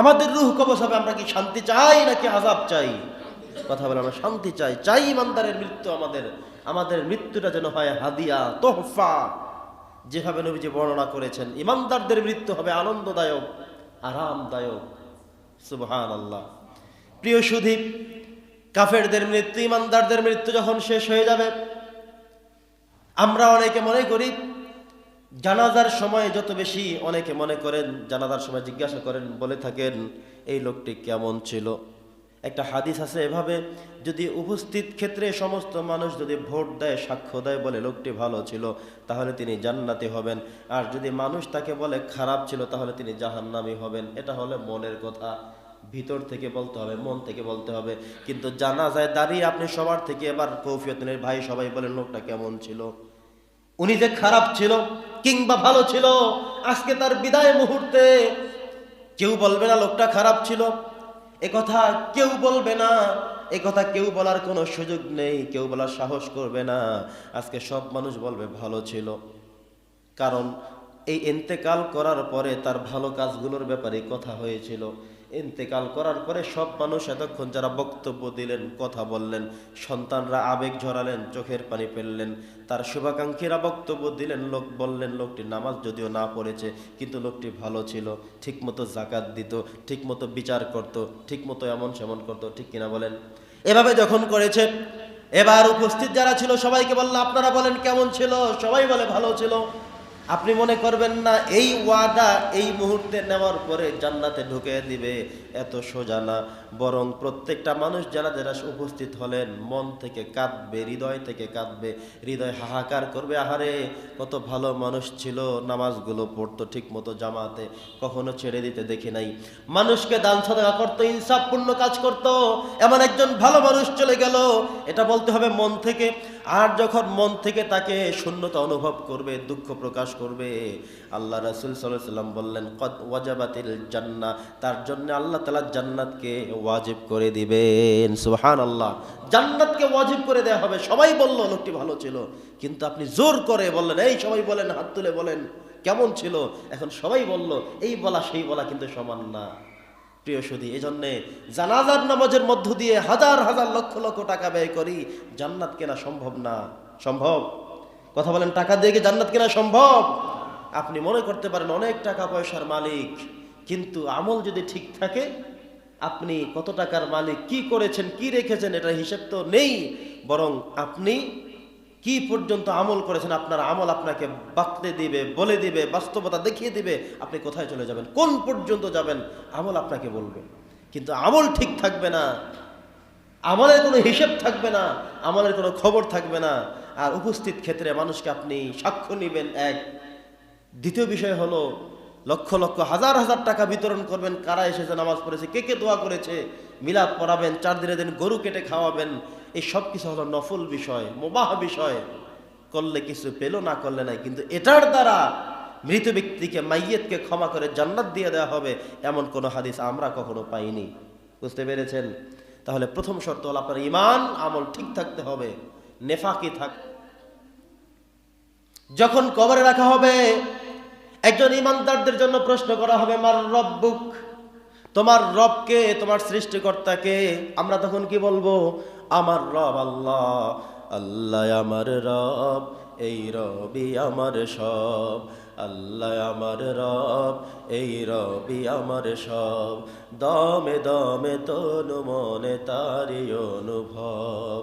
আমাদের রুহ কবচ হবে, আমরা কি শান্তি চাই নাকি আজাব চাই? কথা বলে আমরা শান্তি চাই। চাই ইমানদারের মৃত্যু আমাদের। আমাদের মৃত্যুটা যেন হয় হাদিয়া, তোহফা। যেভাবে নবীজি বর্ণনা করেছেন, ইমানদারদের মৃত্যু হবে আনন্দদায়ক, আরামদায়ক। সুবহান আল্লাহ প্রিয় সুধীপ কাফেরদের মৃত্যু, ইমানদারদের মৃত্যু যখন শেষ হয়ে যাবে, আমরা অনেকে মনে করি জানাজার সময় যত বেশি অনেকে মনে করেন, জানাজার সময় জিজ্ঞাসা করেন, বলে থাকেন, এই লোকটি কেমন ছিল? একটা হাদিস আছে এভাবে, যদি উপস্থিত ক্ষেত্রে সমস্ত মানুষ যদি ভোট দেয়, সাক্ষ্য দেয় বলে লোকটি ভালো ছিল, তাহলে তিনি জান্নাতি হবেন। আর যদি মানুষ তাকে বলে খারাপ ছিল, তাহলে তিনি জাহান্নামি হবেন। এটা হলে মনের কথা। ভিতর থেকে বলতে হবে, মন থেকে বলতে হবে। কিন্তু জানা যায় দাঁড়িয়ে আপনি সবার থেকে এবার কৌফিয়ত ভাই, সবাই বলেন, লোকটা কেমন ছিল? উনি যে খারাপ ছিল কিংবা ভালো ছিল, আজকে তার বিদায় মুহূর্তে কেউ বলবে না লোকটা খারাপ ছিল। কথা কেউ বলবে না কথা কেউ বলার কোনো সুযোগ নেই, কেউ বলার সাহস করবে না। আজকে সব মানুষ বলবে ভালো ছিল। কারণ এই ইন্তেকাল করার পরে তার ভালো কাজগুলোর ব্যাপারে কথা হয়েছিল। ইন্তেকাল করার পরে সব মানুষ এতক্ষণ যারা বক্তব্য দিলেন, কথা বললেন, সন্তানরা আবেগ ঝরালেন চোখের পানি ফেললেন, তার শুভাকাঙ্ক্ষীরা বক্তব্য দিলেন, লোক বললেন, লোকটি নামাজ যদিও না পড়েছে, কিন্তু লোকটি ভালো ছিল, ঠিকমতো জাকাত দিত, ঠিকমতো বিচার করত, ঠিকমতো এমন সেমন করত, ঠিক কিনা বলেন? এভাবে যখন করেছে, এবার উপস্থিত যারা ছিল, সবাইকে বলল, আপনারা বলেন কেমন ছিল? সবাই বলে ভালো ছিল। আপনি মনে করবেন না, এই ওয়াদা এই মুহূর্তে নেওয়ার পরে জান্নাতে ঢুকে দিবে, এত সোজা না। বরং প্রত্যেকটা মানুষ যারা যারা উপস্থিত হলেন, মন থেকে কাঁদবে, হৃদয় থেকে কাঁদবে, হৃদয় হাহাকার করবে, আহারে, কত ভালো মানুষ ছিল, নামাজগুলো পড়তো ঠিক মতো জামাতে, কখনো ছেড়ে দিতে দেখি নাই। মানুষকে দান সদা করতো, ইনসাফপূর্ণ কাজ করতো, এমন একজন ভালো মানুষ চলে গেল, এটা বলতে হবে মন থেকে। আর যখন মন থেকে তাকে শূন্যতা অনুভব করবে, দুঃখ প্রকাশ করবে, আল্লাহ রাসুল সাল্লাম বললেন ওয়াজাবাতিল জান্না তার জন্য আল্লাহ তালা জান্নাতকে ওয়াজিব করে দিবেন। সুহান আল্লাহ জান্নাতকে ওয়াজিব করে দেওয়া হবে। সবাই বলল, লোকটি ভালো ছিল। কিন্তু আপনি জোর করে বললেন, এই সবাই বলেন, হাত তুলে বলেন, কেমন ছিল? এখন সবাই বলল, এই বলা, সেই বলা কিন্তু সমান না। প্রিয় সুধী এই জন্যে জানাজার নামাজের মধ্য দিয়ে হাজার হাজার লক্ষ লক্ষ টাকা ব্যয় করি, জান্নাত কেনা সম্ভব না। সম্ভব? কথা বলেন, টাকা দিয়ে কি জান্নাত কেনা সম্ভব? আপনি মনে করতে পারেন, অনেক টাকা পয়সার মালিক, কিন্তু আমল যদি ঠিক থাকে আপনি কত টাকার মালিক, কি করেছেন, কি রেখেছেন এটা হিসেব তো নেই। বরং আপনি কি পর্যন্ত আমল করেছেন, আপনার আমল আপনাকে বাঁকতে দিবে, বলে দিবে, বাস্তবতা দেখিয়ে দিবে, আপনি কোথায় চলে যাবেন, কোন পর্যন্ত যাবেন, আমল আপনাকে বলবে। কিন্তু আমল ঠিক থাকবে না, আমলের কোনো হিসেব থাকবে না, আমলের কোনো খবর থাকবে না। আর উপস্থিত ক্ষেত্রে মানুষকে আপনি সাক্ষ্য নেবেন এক। দ্বিতীয় বিষয় হলো লক্ষ লক্ষ, হাজার হাজার টাকা বিতরণ করবেন। কারা এসেছে, নামাজ পড়েছে, কে কে দোয়া করেছে, মিলাদ পড়াবেন, চার দিনের দিন গরু কেটে খাওয়াবেন, এই সব কিছু হলো নফল বিষয়, মোবাহ বিষয়। করলে কিছু পেল, না করলে নাই। কিন্তু এটার দ্বারা মৃত ব্যক্তিকে, মাইয়েতকে ক্ষমা করে জান্নাত দিয়ে দেওয়া হবে, এমন কোনো হাদিস আমরা কখনো পাইনি। বুঝতে পেরেছেন? তাহলে প্রথম শর্ত হলো আপনার ইমান আমল ঠিক থাকতে হবে, নেফাকি থাক। যখন কবরে রাখা হবে একজন ইমানদারদের জন্য প্রশ্ন করা হবে, মার রব্বুক তোমার রবকে তোমার সৃষ্টিকর্তাকে আমরা তখন কি বলব? আমার রব আল্লাহ আল্লাহ আমার রব, এই রবি আমার সব, আল্লাহ আমার রব, এই রবি আমার সব, দমে দমে তনু মনে তারি অনুভব,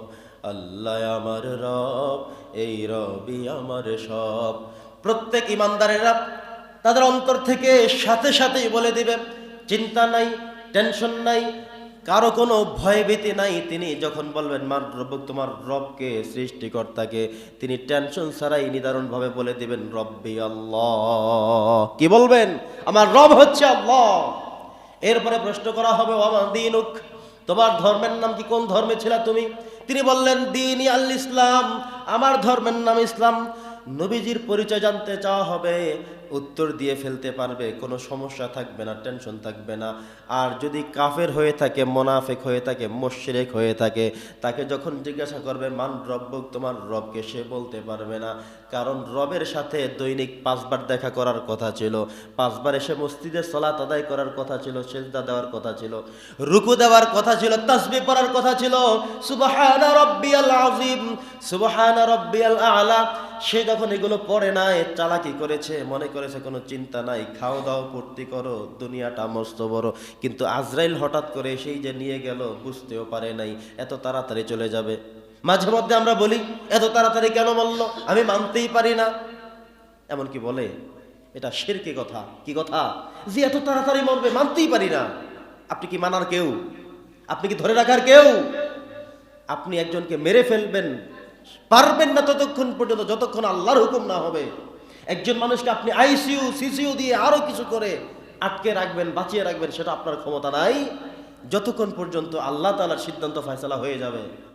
আল্লাহ আমার রব, এই রবি আমার সব। প্রত্যেক ইমানদারেরা তাদের অন্তর থেকে সাথে সাথেই বলে দিবে, চিন্তা নাই, টেনশন নাই, কারও কোনো ভয়ভীতি নাই। তিনি যখন বলবেন, মার রব, তোমার রবকে, সৃষ্টিকর্তাকে তিনি টেনশন ছাড়াই নিদারুণভাবে বলে দিবেন, রব্বি আল্লাহ। কি বলবেন? আমার রব হচ্ছে আল্লাহ। এরপরে প্রশ্ন করা হবে আমার দিনুক? তোমার ধর্মের নাম কি কোন ধর্মে ছিলা তুমি? তিনি বললেন, দিন আল ইসলাম, আমার ধর্মের নাম ইসলাম। নবীজির পরিচয় জানতে চাওয়া হবে উত্তর দিয়ে ফেলতে পারবে, কোনো সমস্যা থাকবে না টেনশন থাকবে না। আর যদি কাফের হয়ে থাকে, মোনাফেক হয়ে থাকে, মোশরেক হয়ে থাকে, তাকে যখন জিজ্ঞাসা করবে, মান রব্বক তোমার রবকে? সে বলতে পারবে না। কারণ রবের সাথে দৈনিক পাঁচবার দেখা করার কথা ছিল। পাঁচবার এসে মসজিদে সলাত আদায় করার কথা ছিল, সেজদা দেওয়ার কথা ছিল, রুকু দেওয়ার কথা ছিল তাসবি পড়ার কথা ছিল। সুবহানা রব্বিয়াল আযীম, সুবহানা রব্বিয়াল আলা। সে যখন এগুলো পড়ে না এ চালাকি করেছে, মনে করেছে কোনো চিন্তা নাই, খাও দাও পূর্তি করো, দুনিয়াটা মস্ত বড়। কিন্তু আজরাইল হঠাৎ করে সেই যে নিয়ে গেল, বুঝতেও পারে নাই, এত তাড়াতাড়ি চলে যাবে। মাঝে মধ্যে আমরা বলি, এত তাড়াতাড়ি কেন বলল? আমি মানতেই পারি না। এমন কি বলে, এটা শেরকে কথা, কি কথা? যে এত তাড়াতাড়ি মরবে, মানতেই পারি না। আপনি কি মানার কেউ? আপনি কি ধরে রাখার কেউ? আপনি একজনকে মেরে ফেলবেন পারবেন না ততক্ষণ পর্যন্ত, যতক্ষণ আল্লাহর হুকুম না হবে। একজন মানুষকে আপনি আইসিইউ সিসিউ দিয়ে আরও কিছু করে আটকে রাখবেন, বাঁচিয়ে রাখবেন, সেটা আপনার ক্ষমতা নাই। যতক্ষণ পর্যন্ত আল্লাহ তালার সিদ্ধান্ত ফয়সলা হয়ে যাবে।